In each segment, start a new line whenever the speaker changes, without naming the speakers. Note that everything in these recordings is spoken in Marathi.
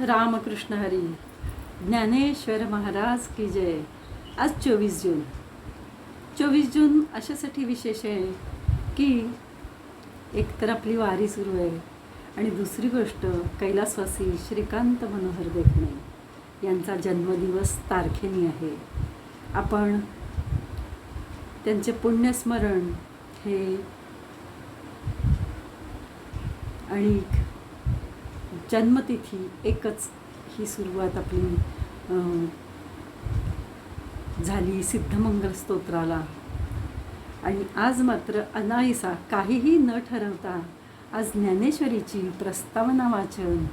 रामकृष्ण हरी। ज्ञानेश्वर महाराज की जय। आज चोवीस जून। चोवीस जून अशासाठी विशेष आहे की एकतर आपली वारी सुरू आहे आणि दुसरी गोष्ट कैलासवासी श्रीकांत मनोहर देखणे यांचा जन्मदिवस तारखेनी आहे. आपण त्यांचे पुण्यस्मरण हे आणि जन्मतिथी एकच ही सुरुवात आपली झाली सिद्धमंगल स्तोत्राला. आणि आज मात्र अनायसा काहीही न ठरवता आज ज्ञानेश्वरीची प्रस्तावना वाचन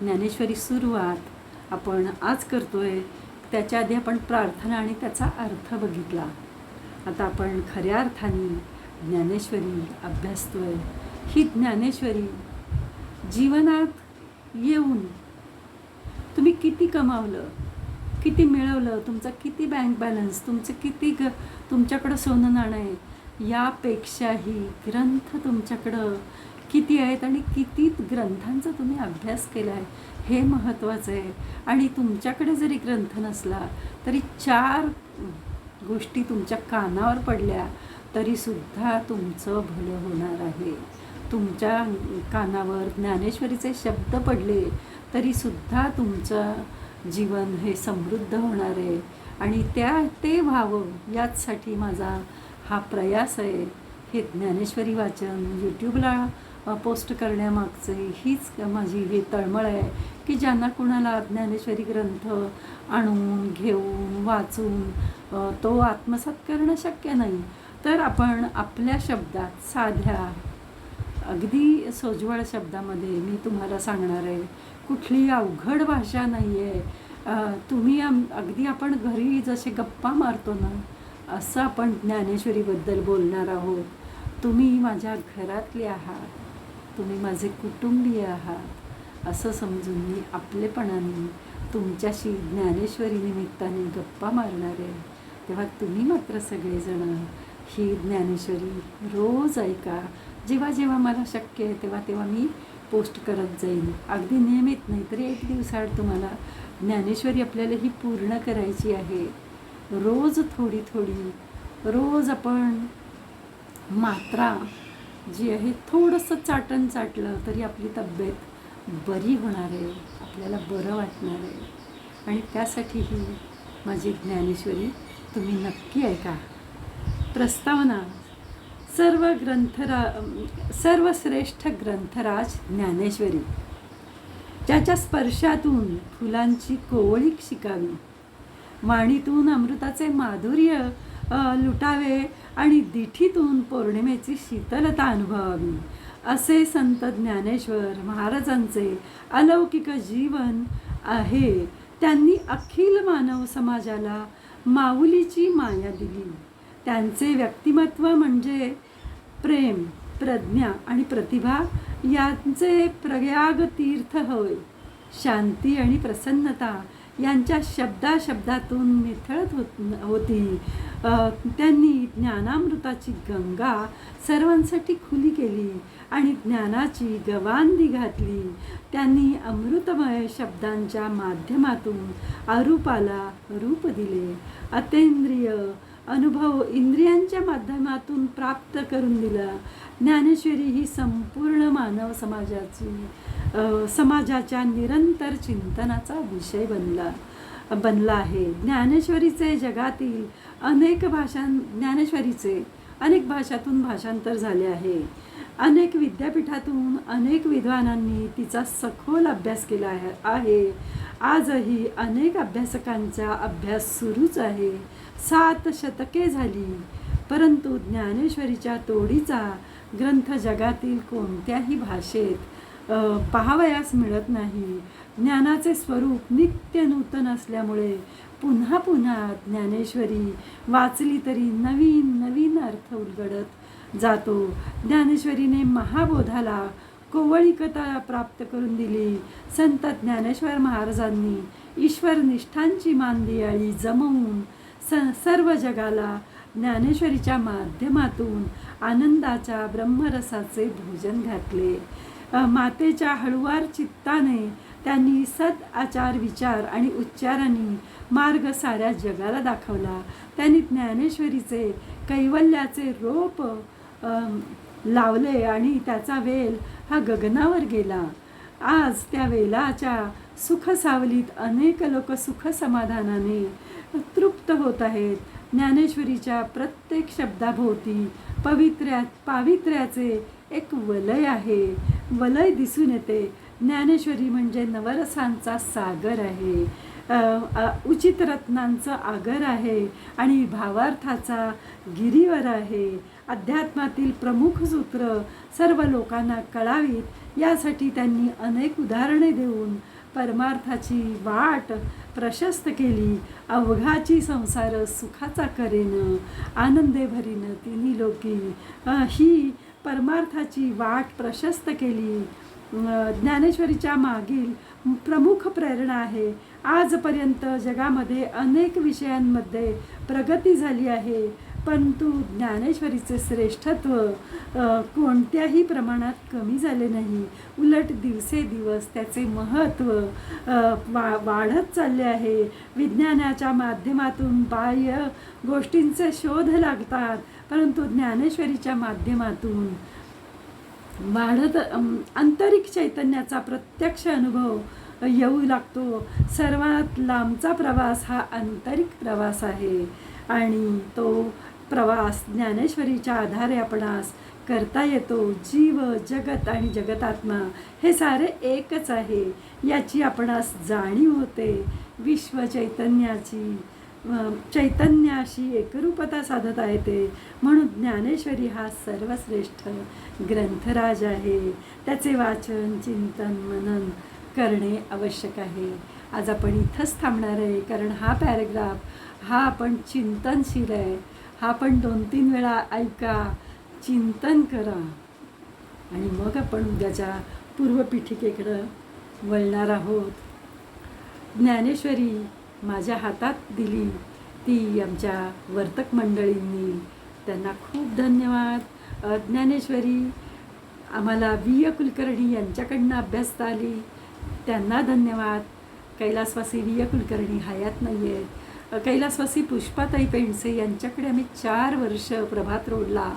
ज्ञानेश्वरी सुरुवात आपण आज करतोय. त्याच्या आधी आपण प्रार्थना आणि त्याचा अर्थ बघितला. आता आपण खऱ्या अर्थाने ज्ञानेश्वरी अभ्यासतोय. ही ज्ञानेश्वरी जीवनात येऊन. तुम्ही किती कमावलं किती मिळवलं तुमचा किती बँक बॅलन्स तुमचं किती ग तुमच्याकडं सोनं नाणं आहे यापेक्षाही ग्रंथ तुमच्याकडं किती आहेत आणि किती ग्रंथांचा तुम्ही अभ्यास केला आहे हे महत्त्वाचं आहे. आणि तुमच्याकडे जरी ग्रंथ नसला तरी चार गोष्टी तुमच्या कानावर पडल्या तरीसुद्धा तुमचं भलं होणार आहे. तुमच्या कानावर ज्ञानेश्वरीचे शब्द पडले तरीसुद्धा तुमचं जीवन हे समृद्ध होणार आहे. आणि त्या ते व्हावं याचसाठी माझा हा प्रयास आहे. हे ज्ञानेश्वरी वाचन यूट्यूबला पोस्ट करण्यामागचे हीच माझी ही तळमळ आहे की ज्यांना कुणाला ज्ञानेश्वरी ग्रंथ आणून घेऊन वाचून तो आत्मसात करणं शक्य नाही तर आपण आपल्या शब्दात साध्या अगदी सोज्वळ शब्दामध्ये मी तुम्हाला सांगणार आहे कुठली अवघड भाषा नाही आहे तुम्ही आम अगदी आपण घरी जसे गप्पा मारतो ना असं आपण ज्ञानेश्वरीबद्दल बोलणार आहोत. तुम्ही माझ्या घरातले आहात तुम्ही माझे कुटुंबीय आहात असं समजून मी आपलेपणाने तुमच्याशी ज्ञानेश्वरी निमित्ताने गप्पा मारणार आहे. तेव्हा तुम्ही मात्र सगळेजण ही ज्ञानेश्वरी रोज ऐका जेव्हा जेव्हा मला शक्य आहे तेव्हा तेव्हा मी पोस्ट करत जाईन. अगदी नियमित नाही तरी एक दिवसाआड तुम्हाला ज्ञानेश्वरी आपल्याला ही पूर्ण करायची आहे. रोज थोडी थोडी रोज आपण मात्रा जी आहे थोडंसं चाटण चाटलं तरी आपली तब्येत बरी होणार आहे आपल्याला बरं वाटणार आहे. आणि त्यासाठी ही माझी ज्ञानेश्वरी तुम्ही नक्की ऐका. प्रस्तावना सर्व ग्रंथरा सर्वश्रेष्ठ ग्रंथराज ज्ञानेश्वरी ज्याच्या स्पर्शातून फुलांची कोवळीक शिकावी वाणीतून अमृताचे माधुर्य लुटावे आणि दिठीतून पौर्णिमेची शीतलता अनुभवावी असे संत ज्ञानेश्वर महाराजांचे अलौकिक जीवन आहे. त्यांनी अखिल मानव समाजाला माऊलीची माया दिली. त्यांचे व्यक्तिमत्व म्हणजे प्रेम प्रज्ञा आणि प्रतिभा यांचे प्रयाग तीर्थ होय. शांती आणि प्रसन्नता यांच्या शब्दाशब्दातून मिथळत होत होती. त्यांनी ज्ञानामृताची गंगा सर्वांसाठी खुली केली आणि ज्ञानाची गवांदी घातली. त्यांनी अमृतमय शब्दांच्या माध्यमातून अरूपाला रूप दिले. अतेंद्रिय अनुभव इंद्रियांच्या माध्यमातून प्राप्त करून दिला. ज्ञानेश्वरी ही संपूर्ण मानव समाजाची समाजाच्या निरंतर चिंतनाचा विषय बनला बनला आहे. ज्ञानेश्वरीचे जगातील अनेक भाषां ज्ञानेश्वरीचे अनेक भाषातून भाषांतर झाले आहे. अनेक विद्यापीठातून अनेक विद्वानांनी तिचा सखोल अभ्यास केला आहे आहे. आजही अनेक अभ्यासकांचा अभ्यास सुरूच आहे. सात शतके झाली. परंतु ज्ञानेश्वरीच्या तोडीचा ग्रंथ जगातील कोणत्याही भाषेत पाहावयास मिळत नाही. ज्ञानाचे स्वरूप नित्य नूतन असल्यामुळे पुन्हा पुन्हा ज्ञानेश्वरी वाचली तरी नवीन नवीन अर्थ उलगडत जातो. ज्ञानेश्वरीने महाबोधाला कोवळीकता प्राप्त करून दिली. संत ज्ञानेश्वर महाराजांनी ईश्वर निष्ठांची मांदियाळी जमवून स सर्व जगाला ज्ञानेश्वरीच्या माध्यमातून आनंदाच्या ब्रह्मरसाचे भोजन घातले. मातेच्या हळुवार चित्ताने त्यांनी सद आचार विचार आणि उच्चारांनी मार्ग साऱ्या जगाला दाखवला. त्यांनी ज्ञानेश्वरीचे कैवल्याचे रोप लावले आणि त्याचा वेल हा गगनावर गेला. आज त्या वेलाच्या सुख सावलीत अनेक लोक सुख समाधानाने तृप्त होत आहेत. ज्ञानेश्वरीच्या प्रत्येक शब्दाभोवती पवित्र्या पावित्र्याचे एक वलय आहे. वलय दिसून येते. ज्ञानेश्वरी म्हणजे नवरसांचा सागर आहे. उचित रत्नांचं आगर आहे आणि भावार्थाचा गिरीवर आहे. अध्यात्मातील प्रमुख सूत्र सर्व लोकांना कळावीत. यासाठी त्यांनी अनेक उदाहरणे देऊन परमार्थाची वाट प्रशस्त केली. अवघाची संसार सुखाचा करेन आनंदे भरीन तिन्ही लोकी. ही परमार्थाची वाट प्रशस्त केली. ज्ञानेश्वरीच्या मागील प्रमुख प्रेरणा आहे. आजपर्यंत जगामध्ये अनेक विषयांमध्ये प्रगती झाली आहे. परंतु ज्ञानेश्वरीचे श्रेष्ठत्व कोणत्याही प्रमाणात कमी झाले नाही. उलट दिवसेदिवस त्याचे महत्त्व वा वाढत चालले आहे. विज्ञानाच्या माध्यमातून बाह्य गोष्टींचे शोध लागतात परंतु ज्ञानेश्वरीच्या माध्यमातून वाढत आंतरिक चैतन्याचा प्रत्यक्ष अनुभव येऊ लागतो. सर्वात लांबचा प्रवास हा आंतरिक प्रवास आहे आणि तो प्रवास. ज्ञानेश्वरीच्या आधारे आपणास करता येतो जीव जगत आणि जगतात्मा. हे सारे एकच आहे. याची आपणास जाणीव होते. विश्व चैतन्याची चैतन्याशी एकरूपता साधता येते. म्हणून ज्ञानेश्वरी हा सर्वश्रेष्ठ ग्रंथराज आहे. त्याचे वाचन चिंतन मनन करणे आवश्यक आहे. आज आपण इथंच थांबणार आहे कारण हा पॅरेग्राफ हा आपण चिंतनशील आहे. हा पण दोन तीन वेळा ऐका चिंतन करा. आणि मग आपण उद्याच्या पूर्वपीठिकेकडं वळणार आहोत. ज्ञानेश्वरी माझ्या हातात दिली. ती आमच्या वर्तक मंडळींनी. त्यांना खूप धन्यवाद. ज्ञानेश्वरी आम्हाला वी. य कुलकर्णी यांच्याकडनं अभ्यासता आली. त्यांना धन्यवाद. कैलासवासी वी. य कुलकर्णी हयात नाही आहेत कैलासवासी पुष्पाताई पेंडसे यांच्याकडे आम्ही चार वर्ष प्रभात रोडला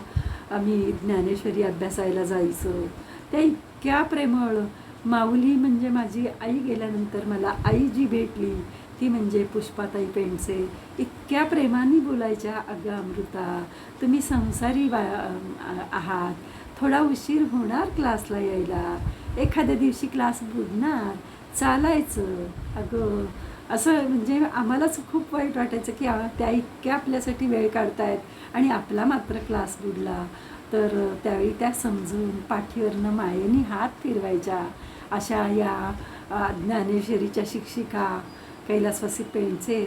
आम्ही ज्ञानेश्वरी अभ्यासायला जायचो. त्या इतक्या प्रेमळ. माऊली म्हणजे माझी आई गेल्यानंतर मला आई जी भेटली ती म्हणजे पुष्पाताई पेंडसे. इतक्या प्रेमाने बोलायच्या अगं अमृता तुम्ही संसारी वा आहात. थोडा उशीर होणार क्लासला यायला. एखाद्या दिवशी क्लास बुडणार. चालायचं. अगं असं म्हणजे आम्हालाच खूप वाईट वाटायचं की त्या इतक्या आपल्यासाठी वेळ काढतायत. आणि आपला मात्र क्लास बुडला. तर त्यावेळी त्या समजून पाठीवरनं मायेनी हात फिरवायच्या. अशा या ज्ञानेश्वरीच्या शिक्षिका कैलासवासी पेंडचे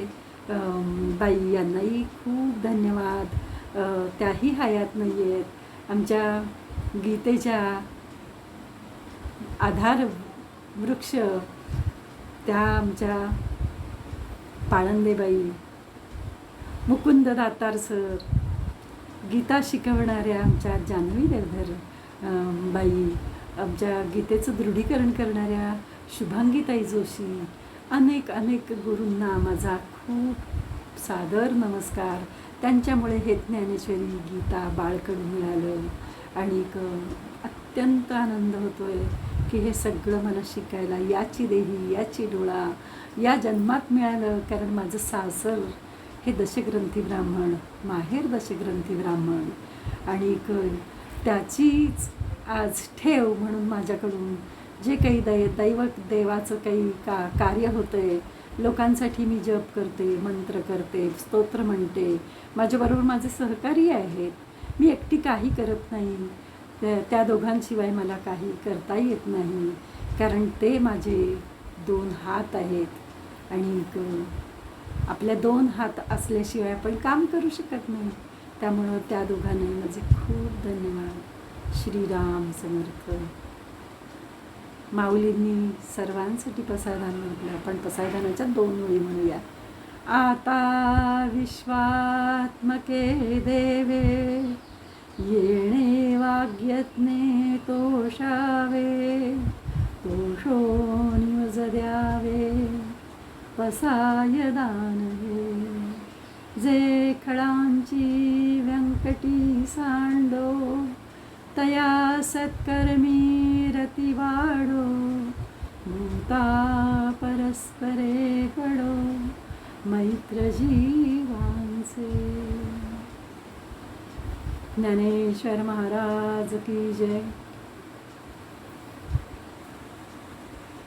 बाई यांनाही खूप धन्यवाद. त्याही हयात नाही आहेत आमच्या गीतेच्या आधार वृक्ष त्या आमच्या पाळंदेबाई मुकुंद दातार सर गीता शिकवणाऱ्या आमच्या जान्हवी देवधर बाई आमच्या गीतेचं दृढीकरण करणाऱ्या शुभांगीताई जोशी अनेक अनेक गुरूंना माझा खूप सादर नमस्कार. त्यांच्यामुळे हे ज्ञानेश्वरी गीता बाळकडून मिळालं आणि अत्यंत आनंद होतो आहे की हे सगळं मला शिकायला याची देही याची डोळा या जन्मात मिळालं कारण माझं सासर हे दशग्रंथी ब्राह्मण माहेर दशग्रंथी ब्राह्मण. आणि त्याचीच आज ठेव म्हणून माझ्याकडून जे काही दै दैव देवाचं काही का कार्य होतं आहे लोकांसाठी मी जप करते मंत्र करते स्तोत्र म्हणते. माझ्याबरोबर माझे सहकारी आहेत. मी एकटी काही करत नाही. त्या त्या दोघांशिवाय मला काही करता येत नाही. कारण ते माझे दोन हात आहेत आणि आपल्या दोन हात असल्याशिवाय आपण काम करू शकत नाही. त्यामुळं त्या दोघांनाही माझे खूप धन्यवाद. श्रीराम समर्थ. माऊलींनी सर्वांसाठी पसायदान म्हटलं. आपण पसायदानाच्या दोन वेळी म्हणूया. आता विश्वात्मके देवे येणे वाग्यज्ञे तोषावे तोषो निवज द्यावे पसाय दानवे. जे खळांची व्यंकटी सांडो तया सत्कर्मी रती वाढो भूता परस्परे घडो मैत्र जीवांचे ज्ञानेश्वर महाराज की जय.